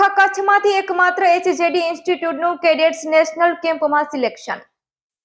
કચ્છમાંથી એકમાત્ર એચજેડી ઇન્સ્ટિટ્યૂટનું cadets national કેમ્પમાં સિલેક્શન.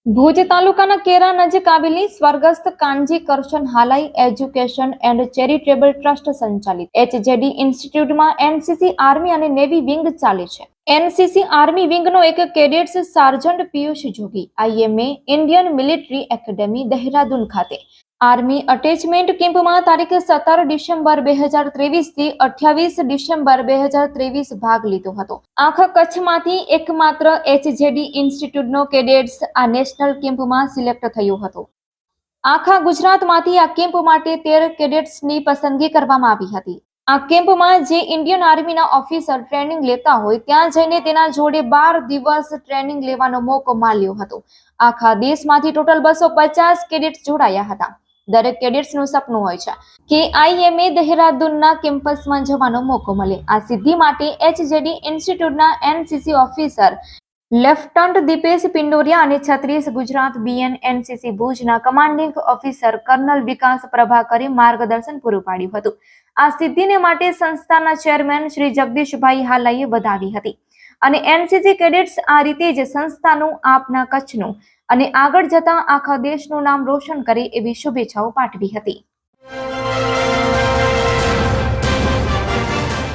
ભુજ તાલુકાના કેરા નજીક આવેલી સ્વર્ગસ્થ Kanji Karshan Halai education and charitable trust સંચાલિત. એચજેડી ઇન્સ્ટિટ્યૂટમાં એનસીસી આર્મી અને નેવી વિંગ ચાલે છે. એનસીસી આર્મી વિંગનો એક cadets sergeant Piyush Jogi, IMA Indian military academy Dehradun ખાતે. આર્મી અટેચમેન્ટ કેમ્પમાં તારીખ સત્તર ડિસેમ્બર બે હજાર ત્રેવીસથી અઠ્યાવીસ ડિસેમ્બર બે હજાર ત્રેવીસ ભાગ લીધો હતો. આખા કચ્છમાંથી એકમાત્ર એચજેડી ઇન્સ્ટિટ્યૂટનો કેડેટ્સ આ નેશનલ કેમ્પમાં સિલેક્ટ થયો હતો. આખા ગુજરાતમાંથી આ કેમ્પ માટે તેર કેડેટ્સની પસંદગી કરવામાં આવી હતી. આ કેમ્પમાં જે ઇન્ડિયન આર્મીના ઓફિસર ટ્રેનિંગ લેતા હોય, ત્યાં જઈને તેના જોડે બાર દિવસ ટ્રેનિંગ લેવાનો મોકો મળ્યો હતો. આખા દેશમાંથી ટોટલ બસો પચાસ કેડેટ્સ જોડાયા હતા. દરેક કેડેટ્સનું સપનું હોય છે કે આઈએમએ દહેરાદૂનના કેમ્પસમાં જવાનો મોકો મળે. આ સિદ્ધિ માટે HJD ઇન્સ્ટિટ્યૂટના NCC officer lieutenant Dipesh Pindoria અને છત્રીસ ગુજરાત બીએન એનસીસી ભુજના કમાન્ડિંગ ઓફિસર કર્નલ વિકાસ પ્રભાકરે માર્ગદર્શન પૂરું પાડ્યું હતું. આ સિદ્ધિને માટે સંસ્થાના ચેરમેન શ્રી જગદીશભાઈ હાલાઈએ વધાવી હતી. અને એનસીસી કેડેટ્સ આ રીતે જ સંસ્થાનું આપના કચ્છનું અને આગળ જતા આખા દેશનું નામ રોશન કરે એવી શુભેચ્છાઓ પાઠવી હતી.